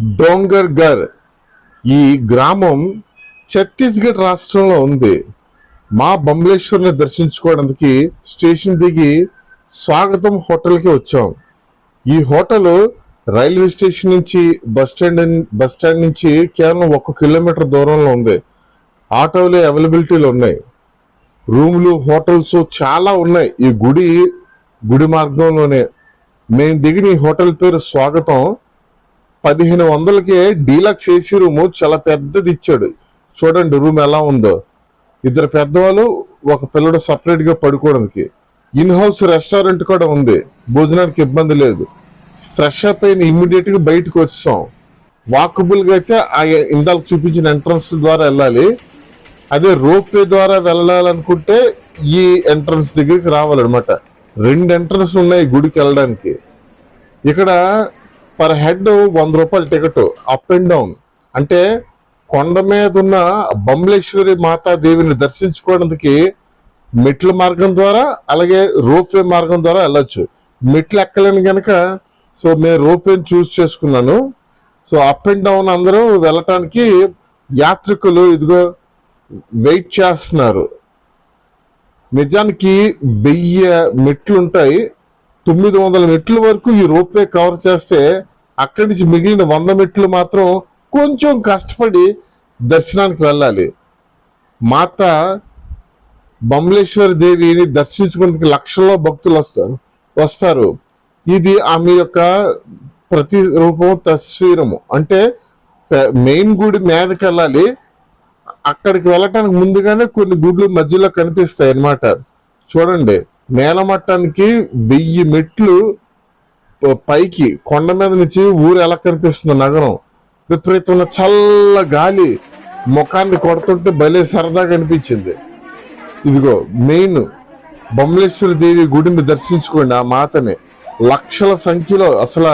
డోంగర్ఘర్ ఈ గ్రామం ఛత్తీస్గఢ్ రాష్ట్రంలో ఉంది. మా బొమ్మలేశ్వర్ని దర్శించుకోవడానికి స్టేషన్ దిగి స్వాగతం హోటల్కి వచ్చాం. ఈ హోటల్ రైల్వే స్టేషన్ నుంచి బస్ స్టాండ్ బస్ స్టాండ్ నుంచి కేవలం ఒక కిలోమీటర్ దూరంలో ఉంది. ఆటోలు అవైలబిలిటీలు ఉన్నాయి. రూములు హోటల్స్ చాలా ఉన్నాయి. ఈ గుడి గుడి మార్గంలోనే. మేము దిగిన ఈ హోటల్ పేరు స్వాగతం. పదిహేను వందలకే డీలక్స్ ఏసీ రూమ్ చాలా పెద్దది ఇచ్చాడు. చూడండి రూమ్ ఎలా ఉందో. ఇద్దరు పెద్దవాళ్ళు ఒక పిల్లడు సపరేట్గా పడుకోవడానికి. ఇన్ హౌస్ రెస్టారెంట్ కూడా ఉంది. భోజనానికి ఇబ్బంది లేదు. ఫ్రెష్ అప్ అయిన ఇమ్మీడియట్గా బయటకు వచ్చాం వాకబుల్గా అయితే ఆ ఇందాక చూపించిన ఎంట్రన్స్ ద్వారా వెళ్ళాలి. అదే రోప్ వే ద్వారా వెళ్ళాలనుకుంటే ఈ ఎంట్రన్స్ దగ్గరికి రావాలన్నమాట. రెండు ఎంట్రన్స్ ఉన్నాయి గుడికి వెళ్ళడానికి. ఇక్కడ పర్ హెడ్ వంద రూపాయల టికెట్ అప్ అండ్ డౌన్ అంటే కొండ మీద ఉన్న బొమ్మలేశ్వరి మాతాదేవిని దర్శించుకోవడానికి మెట్ల మార్గం ద్వారా అలాగే రోప్వే మార్గం ద్వారా వెళ్ళొచ్చు. మెట్లు ఎక్కలేని కనుక సో మేము రోప్వేని చూస్ చేసుకున్నాను. సో అప్ అండ్ డౌన్ అందరూ వెళ్ళటానికి యాత్రికులు ఇదిగో వెయిట్ చేస్తున్నారు. నిజానికి వెయ్యి మెట్లు ఉంటాయి. తొమ్మిది వందల మెట్ల వరకు ఈ రోప్వే కవర్ చేస్తే అక్కడి నుంచి మిగిలిన వంద మెట్లు మాత్రం కొంచెం కష్టపడి దర్శనానికి వెళ్ళాలి. మాత బమలేశ్వరి దేవిని దర్శించుకునేందుకు లక్షల్లో భక్తులు వస్తారు వస్తారు. ఇది ఆమె యొక్క ప్రతి రూపం తస్వీరము. అంటే మెయిన్ గుడి మీదకి వెళ్ళాలి. అక్కడికి వెళ్ళటానికి ముందుగానే కొన్ని గుడ్లు మధ్యలో కనిపిస్తాయి అన్నమాట. చూడండి నేలమట్టానికి వెయ్యి మెట్లు పైకి కొండ మీద నుంచి ఊరు ఎలా కనిపిస్తుంది నగరం. విపరీతమైన చల్ల గాలి ముఖాన్ని కొడుతుంటే భలే సరదాగా అనిపించింది. ఇదిగో మెయిన్ బొమ్మలేశ్వరి దేవి గుడిని దర్శించుకోండి ఆ మాతని లక్షల సంఖ్యలో అసలు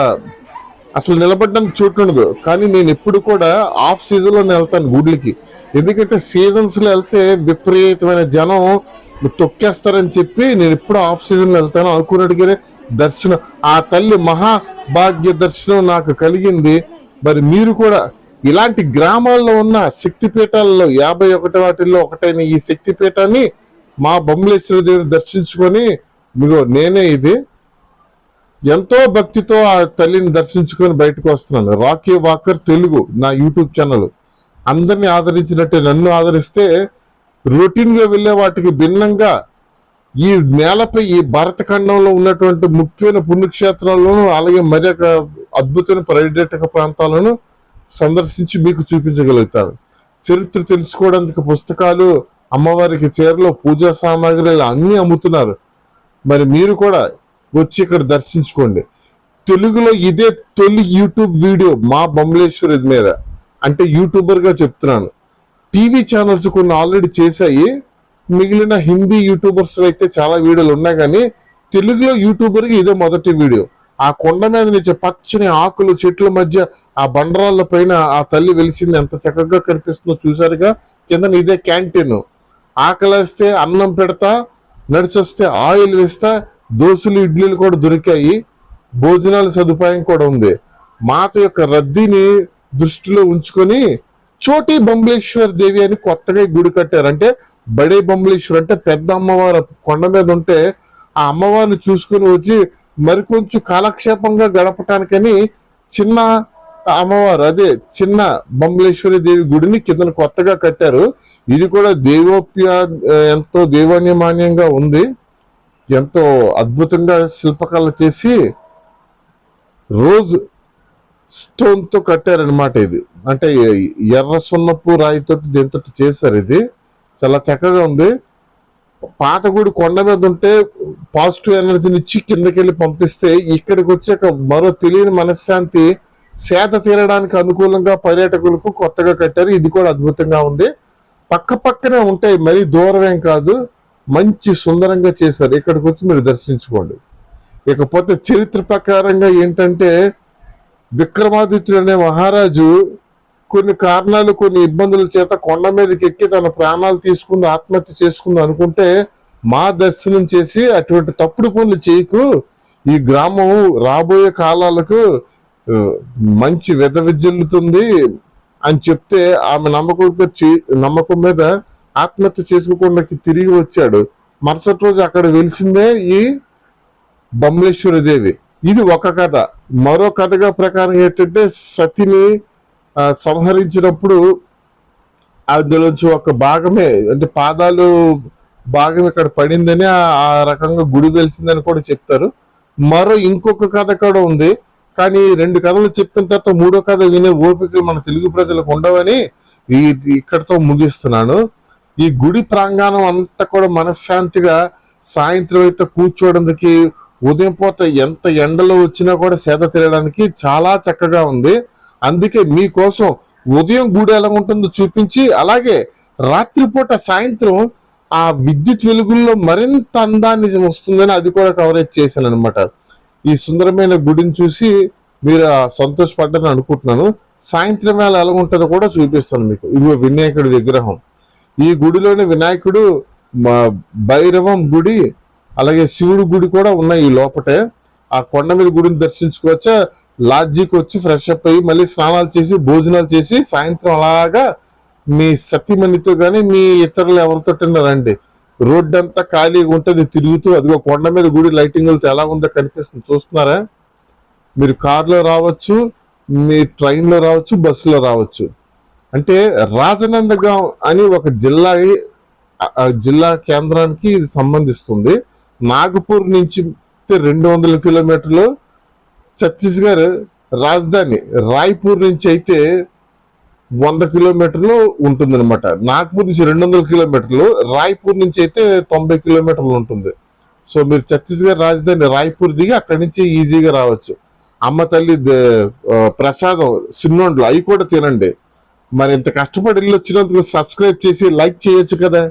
అసలు నిలబడడానికి చోటు ఉండదు. కానీ నేను ఎప్పుడు కూడా ఆఫ్ సీజన్లో వెళ్తాను గుడ్లకి ఎందుకంటే సీజన్స్లో వెళ్తే విపరీతమైన జనం తొక్కేస్తారని చెప్పి నేను ఎప్పుడు ఆఫ్ సీజన్లో వెళ్తాను అనుకున్నట్టుగానే దర్శనం. ఆ తల్లి మహాభాగ్య దర్శనం నాకు కలిగింది. మరి మీరు కూడా ఇలాంటి గ్రామాల్లో ఉన్న శక్తిపీఠాలలో యాభై ఒకటి వాటిల్లో ఒకటైన ఈ శక్తి పీఠాన్ని మా బొమ్మలేశ్వర దేవుని దర్శించుకొని మీకు నేనే ఇది. ఎంతో భక్తితో ఆ తల్లిని దర్శించుకొని బయటకు వస్తున్నాను. రాకీ వాకర్ తెలుగు నా యూట్యూబ్ ఛానల్. అందరిని ఆదరించినట్టే నన్ను ఆదరిస్తే రొటీన్గా వెళ్ళే వాటికి భిన్నంగా ఈ నేలపై ఈ భారతఖండంలో ఉన్నటువంటి ముఖ్యమైన పుణ్యక్షేత్రాలను అలాగే మరి ఒక అద్భుతమైన పర్యాటక ప్రాంతాలను సందర్శించి మీకు చూపించగలుగుతారు. చరిత్ర తెలుసుకోవడానికి పుస్తకాలు అమ్మవారికి చీరలో పూజా సామాగ్రి అన్నీ అమ్ముతున్నారు. మరి మీరు కూడా వచ్చి ఇక్కడ దర్శించుకోండి. తెలుగులో ఇదే తొలి యూట్యూబ్ వీడియో మా బొమ్మలేశ్వరి మీద. అంటే యూట్యూబర్గా చెప్తున్నాను. టీవీ ఛానల్స్ కొన్ని ఆల్రెడీ చేశాయి. మిగిలిన హిందీ యూట్యూబర్స్ అయితే చాలా వీడియోలు ఉన్నాయి కానీ తెలుగులో యూట్యూబర్కి ఇదే మొదటి వీడియో. ఆ కొండ మీద నుంచి పచ్చని ఆకులు చెట్ల మధ్య ఆ బండరాళ్ళ పైన ఆ తల్లి వెలిసింది ఎంత చక్కగా కనిపిస్తుందో చూసారుగా కింద ఇదే క్యాంటీన్. ఆకలిస్తే అన్నం పెడతా నడిచొస్తే ఆయిల్ వేస్తా దోశలు ఇడ్లీలు కూడా దొరికాయి. భోజనాల సదుపాయం కూడా ఉంది. మాత యొక్క రద్దీని దృష్టిలో ఉంచుకొని చోటి బొమ్మలేశ్వర్ దేవి అని కొత్తగా గుడి కట్టారు. అంటే బడే బొమ్మలేశ్వర్ అంటే పెద్ద అమ్మవారు కొండ మీద ఉంటే ఆ అమ్మవారిని చూసుకుని వచ్చి మరికొంచెం కాలక్షేపంగా గడపటానికని చిన్న అమ్మవారు అదే చిన్న బొమ్మలేశ్వరి దేవి గుడిని కింద కొత్తగా కట్టారు. ఇది కూడా దేవోప్య ఎంతో దేవాన్యమాన్యంగా ఉంది. ఎంతో అద్భుతంగా శిల్పకళ చేసి రోజ్ స్టోన్తో కట్టారనమాట ఇది. అంటే ఎర్ర సున్నపు రాయితో దీంతో చేశారు ఇది. చాలా చక్కగా ఉంది. పాతగూడి కొండ మీద ఉంటే పాజిటివ్ ఎనర్జీని ఇచ్చి కిందకి వెళ్ళి పంపిస్తే ఇక్కడికి వచ్చాక మరో తెలియని మనశ్శాంతి సేద తీరడానికి అనుకూలంగా పర్యాటకులకు కొత్తగా కట్టారు. ఇది కూడా అద్భుతంగా ఉంది. పక్క పక్కనే ఉంటాయి మరీ దూరమేం కాదు. మంచి సుందరంగా చేశారు. ఇక్కడికి వచ్చి మీరు దర్శించుకోండి. ఇకపోతే చరిత్ర ప్రకారంగా ఏంటంటే విక్రమాదిత్యుడు అనే మహారాజు కొన్ని కారణాలు కొన్ని ఇబ్బందుల చేత కొండ మీదకి ఎక్కి తన ప్రాణాలు తీసుకుంది ఆత్మహత్య చేసుకుంది అనుకుంటే మా దర్శనం చేసి అటువంటి తప్పుడు పనులు చేయకు. ఈ గ్రామం రాబోయే కాలాలకు మంచి వెద విజ్జల్లుతుంది అని చెప్తే ఆమె నమ్మకంతో చే- నమ్మకం మీద ఆత్మహత్య చేసుకోకుండా తిరిగి వచ్చాడు. మరుసటి రోజు అక్కడ వెలిసిందే ఈ బొమ్మలేశ్వరి దేవి. ఇది ఒక కథ. మరో కథగా ప్రకారం ఏంటంటే సతిని సంహరించినప్పుడు అందులోంచి ఒక భాగమే అంటే పాదాలు భాగం ఇక్కడ పడిందని ఆ- రకంగా గుడి వెలిసిందని కూడా చెప్తారు. మరో ఇంకొక కథ కూడా ఉంది. కానీ రెండు కథలు చెప్పిన తర్వాత మూడో కథ వినే ఓపిక మన తెలుగు ప్రజలకు ఉండవని ఈ ఇక్కడతో ముగిస్తున్నాను. ఈ గుడి ప్రాంగణం అంతా కూడా మనశ్శాంతిగా సాయంత్రం అయితే కూర్చోవడానికి ఉదయం పూట ఎంత ఎండలో వచ్చినా కూడా సేద తిరగడానికి చాలా చక్కగా ఉంది. అందుకే మీకోసం ఉదయం గుడి ఎలా ఉంటుందో చూపించి అలాగే రాత్రిపూట సాయంత్రం ఆ విద్యుత్ వెలుగుల్లో మరింత అందాన్ని వస్తుందని అది కూడా కవరేజ్ చేశాను అనమాట ఈ సుందరమైన గుడిని చూసి మీరు సంతోషపడ్డని సంతోషపడ్డారని అనుకుంటున్నాను. సాయంత్రం వేళ ఎలా ఉంటుందో కూడా చూపిస్తాను మీకు. ఇవి వినాయకుడి విగ్రహం. ఈ గుడిలోని వినాయకుడు మా భైరవం గుడి అలాగే శివుడు గుడి కూడా ఉన్నాయి ఈ లోపటే. ఆ కొండ మీద గుడిని దర్శించుకోవచ్చా? లాడ్జికి వచ్చి ఫ్రెష్ అప్ అయ్యి మళ్ళీ స్నానాలు చేసి భోజనాలు చేసి సాయంత్రం అలాగా మీ సతీమణితో కానీ మీ ఇతరులు ఎవరితో రండి. రోడ్డు అంతా ఖాళీగా ఉంటుంది తిరుగుతూ. అదిగో కొండ మీద గుడి లైటింగ్లతో ఎలా ఉందో కనిపిస్తుంది. చూస్తున్నారా? మీరు కార్లో రావచ్చు మీ ట్రైన్లో రావచ్చు బస్సులో రావచ్చు. అంటే రాజనందగాం అని ఒక జిల్లా జిల్లా కేంద్రానికి ఇది సంబంధిస్తుంది. నాగపూర్ నుంచి రెండు వందల కిలోమీటర్లు ఛత్తీస్గఢ్ రాజధాని రాయ్పూర్ నుంచి అయితే వంద కిలోమీటర్లు ఉంటుందన్నమాట. నాగ్పూర్ నుంచి రెండు వందల కిలోమీటర్లు రాయ్పూర్ నుంచి అయితే తొంభై కిలోమీటర్లు ఉంటుంది. సో మీరు ఛత్తీస్గఢ్ రాజధాని రాయ్పూర్ దిగి అక్కడి నుంచి ఈజీగా రావచ్చు. అమ్మ తల్లి ప్రసాదం సిన్నోండ్లు అవి కూడా తినండి. మరి ఇంత కష్టపడి వెళ్ళి వచ్చినందుకు సబ్స్క్రైబ్ చేసి లైక్ చేయొచ్చు కదా.